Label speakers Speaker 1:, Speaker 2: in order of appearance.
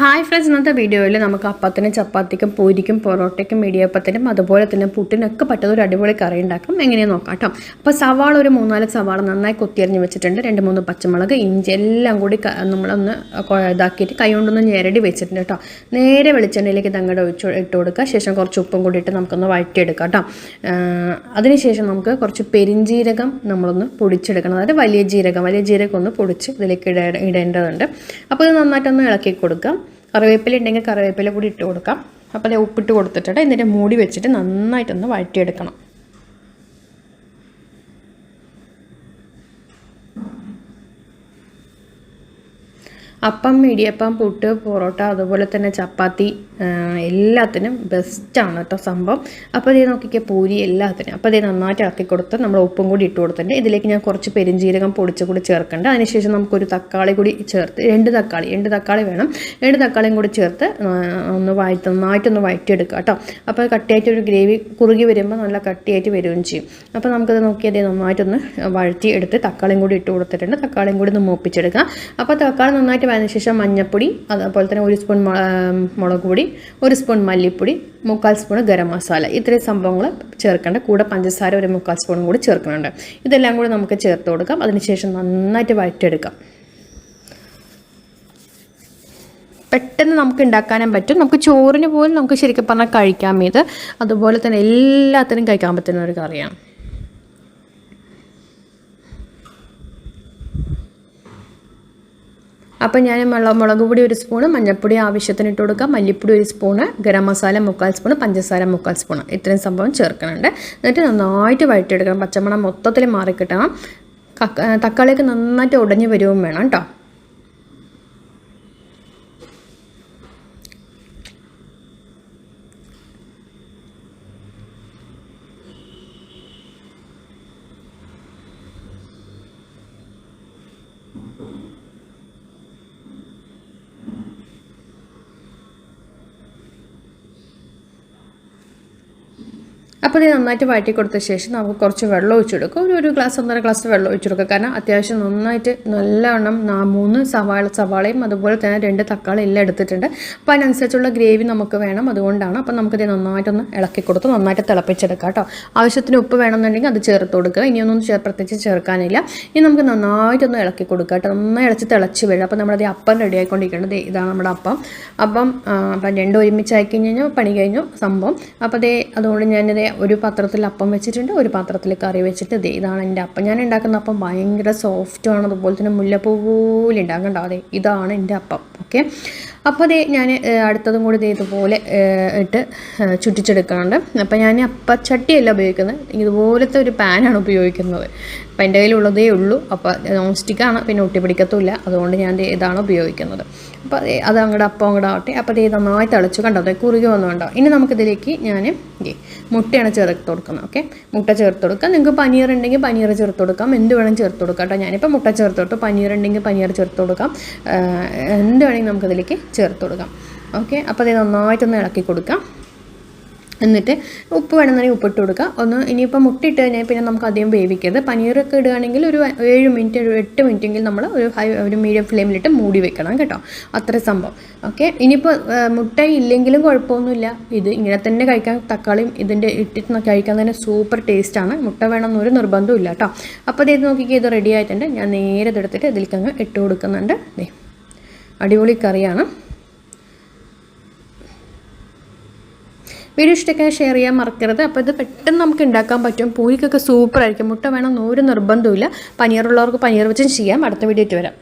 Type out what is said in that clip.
Speaker 1: Hi friends ഇന്നത്തെ വീഡിയോയിൽ നമുക്ക് അപ്പത്തിനും ചപ്പാത്തിക്കും പൂരിക്കും പൊറോട്ടയ്ക്കും മീഡിയപ്പത്തിനും അതുപോലെ തന്നെ പുട്ടിനൊക്കെ പറ്റുന്ന ഒരു അടിപൊളി കറി ഉണ്ടാക്കും. എങ്ങനെയാണ് നോക്കാം കേട്ടോ അപ്പോൾ സവാള ഒരു മൂന്നാൽ സവാള നന്നായി കൊത്തിയരിഞ്ഞ് വെച്ചിട്ടുണ്ട്. രണ്ട് മൂന്ന് പച്ചമുളക് ഇഞ്ചി എല്ലാം കൂടി നമ്മളൊന്ന് ഇതാക്കിയിട്ട് കൈ കൊണ്ടൊന്ന് ഞെരടി വെച്ചിട്ടുണ്ട് കേട്ടോ നേരെ വെളിച്ചെണ്ണയിലേക്ക് തങ്ങടെ ഒഴിച്ച് ഇട്ട് കൊടുക്കുക ശേഷം കുറച്ച് ഉപ്പും കൂടിയിട്ട് നമുക്കൊന്ന് വഴറ്റിയെടുക്കാം കേട്ടോ അതിനുശേഷം നമുക്ക് കുറച്ച് പെരിഞ്ജീരകം നമ്മളൊന്ന് പൊടിച്ചെടുക്കണം. അതായത് വലിയ ജീരകം വലിയ ജീരകം ഒന്ന് പൊടിച്ച് ഇതിലേക്ക് ഇടേണ്ടതുണ്ട്. അപ്പോൾ ഇത് നന്നായിട്ടൊന്ന് ഇളക്കി കൊടുക്കാം. കറിവേപ്പില ഉണ്ടെങ്കിൽ കറിവേപ്പില കൂടി ഇട്ട് കൊടുക്കാം. അപ്പോൾ അത് ഉപ്പിട്ട് കൊടുത്തിട്ടുണ്ട്. എന്നിട്ട് മൂടി വെച്ചിട്ട് നന്നായിട്ടൊന്ന് വഴറ്റിയെടുക്കണം. അപ്പം ഇടിയപ്പം പുട്ട് പൊറോട്ട അതുപോലെ തന്നെ ചപ്പാത്തി എല്ലാത്തിനും ബെസ്റ്റാണ് കേട്ടോ സംഭവം. അപ്പോൾ ഇതേ നോക്കിക്കുക പൂരി എല്ലാത്തിനും. അപ്പോൾ ഇതേ നന്നായിട്ട് ഇറക്കി കൊടുത്ത് നമ്മൾ ഉപ്പും കൂടി ഇട്ട് കൊടുത്തിട്ടുണ്ട്. ഇതിലേക്ക് ഞാൻ കുറച്ച് പെരിഞ്ജീരകം പൊടിച്ച് കൂടി ചേർക്കേണ്ട അതിനുശേഷം നമുക്കൊരു തക്കാളി കൂടി ചേർത്ത് രണ്ട് തക്കാളി രണ്ട് തക്കാളി വേണം. രണ്ട് തക്കാളിയും കൂടി ചേർത്ത് ഒന്ന് വഴറ്റി നന്നായിട്ടൊന്ന് വഴറ്റിയെടുക്കുക കേട്ടോ. അപ്പോൾ കട്ടിയായിട്ട് ഒരു ഗ്രേവി കുറുകി വരുമ്പോൾ നല്ല കട്ടിയായിട്ട് വരികയും ചെയ്യും. അപ്പോൾ നമുക്കത് നോക്കി ദേ നന്നായിട്ടൊന്ന് വഴറ്റി എടുത്ത് തക്കാളിയും കൂടി ഇട്ട് കൊടുത്തിട്ടുണ്ട്. തക്കാളിയും കൂടി ഒന്ന് മൂപ്പിച്ചെടുക്കാം അപ്പോൾ തക്കാളി നന്നായിട്ട് വഴന്ന ശേഷം മഞ്ഞൾപ്പൊടി അതുപോലെ തന്നെ ഒരു സ്പൂൺ മുളക് പൊടി ഒരു സ്പൂൺ മല്ലിപ്പൊടി മുക്കാൽ സ്പൂൺ ഗരം മസാല. ഇത്രയും സംഭവങ്ങൾ ചേർക്കേണ്ട കൂടെ പഞ്ചസാര ഒരു മുക്കാൽ സ്പൂണും കൂടി ചേർക്കുന്നുണ്ട്. ഇതെല്ലാം കൂടി നമുക്ക് ചേർത്ത് കൊടുക്കാം. അതിനുശേഷം നന്നായിട്ട് വഴറ്റിയെടുക്കാം. പെട്ടെന്ന് നമുക്ക് ഉണ്ടാക്കാനും പറ്റും. നമുക്ക് ചോറിന് പോലും നമുക്ക് ശരിക്കും പറഞ്ഞാൽ കഴിക്കാം ഇത്. അതുപോലെ തന്നെ എല്ലാത്തിനും കഴിക്കാൻ പറ്റുന്ന ഒരു കറിയാണ്. അപ്പോൾ ഞാൻ മുള മുളക് പൊടി ഒരു സ്പൂണ് മഞ്ഞൾപ്പൊടി ആവശ്യത്തിന് ഇട്ട് കൊടുക്കുക മല്ലിപ്പൊടി ഒരു സ്പൂണ് ഗരം മസാല മുക്കാൽ സ്പൂണ് പഞ്ചസാര മുക്കാൽ സ്പൂണ്. ഇത്രയും സംഭവം ചേർക്കുന്നുണ്ട് എന്നിട്ട് നന്നായിട്ട് വഴറ്റിയെടുക്കണം. പച്ചമണം മൊത്തത്തിൽ മാറിക്കിട്ടണം. തക്കാളിയൊക്കെ നന്നായിട്ട് ഉടഞ്ഞു വരുകയും വേണം കേട്ടോ. അപ്പോൾ ഇത് നന്നായിട്ട് വഴറ്റി കൊടുത്ത ശേഷം നമുക്ക് കുറച്ച് വെള്ളം ഒഴിച്ചു കൊടുക്കും. ഒരു ഒരു ഗ്ലാസ് ഒന്നര ഗ്ലാസ് വെള്ളം ഒഴിച്ചു കൊടുക്കുക കാരണം അത്യാവശ്യം നന്നായിട്ട് നല്ലവണ്ണം മൂന്ന് സവാള സവാളയും അതുപോലെ തന്നെ രണ്ട് തക്കാളി എല്ലാം എടുത്തിട്ടുണ്ട്. അപ്പോൾ അതിനനുസരിച്ചുള്ള ഗ്രേവി നമുക്ക് വേണം. അതുകൊണ്ടാണ് അപ്പോൾ നമുക്കിത് നന്നായിട്ടൊന്ന് ഇളക്കി കൊടുത്ത് നന്നായിട്ട് തിളപ്പിച്ചെടുക്കാം കേട്ടോ. ആവശ്യത്തിന് ഉപ്പ് വേണമെന്നുണ്ടെങ്കിൽ അത് ചേർത്ത് കൊടുക്കുക. ഇനിയൊന്നും പ്രത്യേകിച്ച് ചേർക്കാനില്ല. ഇനി നമുക്ക് നന്നായിട്ടൊന്ന് ഇളക്കി കൊടുക്കുക കേട്ടോ. നന്നായി ഇളച്ച് തിളച്ച് വരും. അപ്പോൾ നമ്മളത് അപ്പം റെഡി ആയിക്കൊണ്ടിരിക്കുന്നത് ഇതാണ് നമ്മുടെ അപ്പം. അപ്പം അപ്പം രണ്ടും ഒരുമിച്ചായി കഴിഞ്ഞ് കഴിഞ്ഞാൽ പണി കഴിഞ്ഞു സംഭവം. അപ്പോൾ അതേ അതുകൊണ്ട് ഞാനിത് ഒരു പാത്രത്തിൽ അപ്പം വെച്ചിട്ടുണ്ട് ഒരു പാത്രത്തിൽ കറി വെച്ചിട്ട് ദേ ഇതാണ് എന്റെ അപ്പം. ഞാൻ ഉണ്ടാക്കുന്ന അപ്പം ഭയങ്കര സോഫ്റ്റുമാണ് അതുപോലെ തന്നെ മുല്ലപ്പൂ പോലെ ഉണ്ടാകണ്ട അതെ ഇതാണ് എന്റെ അപ്പം. ഓക്കെ അപ്പോൾ ദേ ഞാൻ അടുത്തതും കൂടി ദേ ഇതുപോലെ ഇട്ട് ചുറ്റിച്ചെടുക്കാറുണ്ട്. അപ്പം അപ്പോൾ ഞാൻ അപ്പച്ചട്ടിയല്ല ഉപയോഗിക്കുന്നത്. ഇതുപോലത്തെ ഒരു പാനാണ് ഉപയോഗിക്കുന്നത്. അപ്പോൾ എന്റെ കയ്യിലുള്ളതേ ഉള്ളൂ. അപ്പോൾ നോൺ സ്റ്റിക്കാണ് പിന്നെ ഒട്ടി ഒട്ടിപ്പിടിക്കത്തുമില്ല അതുകൊണ്ട് ഞാൻ ഇതാണ് ഉപയോഗിക്കുന്നത്. അപ്പോൾ അത് അങ്ങോട്ട് അപ്പം അങ്ങോട്ട് ആവട്ടെ. അപ്പോൾ ഇത് നന്നായി തിളച്ചു. കണ്ടോ? അതെ കുറുകി വന്നുകൊണ്ടോ ഇനി നമുക്കിതിലേക്ക് ഞാൻ മുട്ടയാണ് ചേർത്ത് കൊടുക്കുന്നത്. ഓക്കെ? മുട്ട ചേർത്ത് കൊടുക്കാം. നിങ്ങൾക്ക് പനീർ ഉണ്ടെങ്കിൽ പനീർ ചേർത്ത് കൊടുക്കാം. എന്ത് വേണം ചേർത്ത് കൊടുക്കാം കേട്ടോ. ഞാനിപ്പോൾ മുട്ട ചേർത്ത് കൊടുത്തു. പനീർ ഉണ്ടെങ്കിൽ പനീർ ചേർത്ത് കൊടുക്കാം. എന്ത് വേണമെങ്കിൽ നമുക്കിതിലേക്ക് ചേർത്ത് കൊടുക്കാം. ഓക്കെ? അപ്പോൾ അത് നന്നായിട്ടൊന്ന് ഇളക്കി കൊടുക്കാം. എന്നിട്ട് ഉപ്പ് വേണമെന്നുണ്ടെങ്കിൽ ഉപ്പിട്ട് കൊടുക്കുക. ഒന്ന് ഇനിയിപ്പോൾ മുട്ടിട്ട് കഴിഞ്ഞാൽ പിന്നെ നമുക്ക് അധികം വേവിക്കരുത്. പനീറൊക്കെ ഇടുകയാണെങ്കിൽ ഒരു ഏഴ് മിനിറ്റ് ഒരു എട്ട് മിനിറ്റെങ്കിൽ നമ്മൾ ഒരു ഹൈ ഒരു മീഡിയം ഫ്ലെയിമിലിട്ട് മൂടി വെക്കണം കേട്ടോ. അത്ര സംഭവം. ഓക്കെ? ഇനിയിപ്പോൾ മുട്ട ഇല്ലെങ്കിലും കുഴപ്പമൊന്നുമില്ല. ഇത് ഇങ്ങനെ തന്നെ കഴിക്കാൻ തക്കാളിയും ഇതിന്റെ ഇട്ടിട്ട് കഴിക്കാൻ തന്നെ സൂപ്പർ ടേസ്റ്റാണ്. മുട്ട വേണമെന്നൊരു നിർബന്ധവും ഇല്ല കേട്ടോ. അപ്പോൾ ഇത് നോക്കിക്കേ ഇത് റെഡി ആയിട്ടുണ്ട്. ഞാൻ നേരെ ഇതെടുത്തിട്ട് ഇതിലേക്ക് അങ്ങ് ഇട്ട് കൊടുക്കുന്നുണ്ട്. അടിപൊളി കറിയാണ്. വീഡിയോ ഇഷ്ടമൊക്കെ ഷെയർ ചെയ്യാൻ മറക്കരുത്. അപ്പോൾ ഇത് പെട്ടെന്ന് നമുക്ക് ഉണ്ടാക്കാൻ പറ്റും. പൂരിക്കൊക്കെ സൂപ്പറായിരിക്കും മുട്ട വേണമെന്ന് ഒരു നിർബന്ധമില്ല പനീറുള്ളവർക്ക് പനീർ വെച്ചും ചെയ്യാം. അടുത്ത വീഡിയോ ആയിട്ട് വരാം.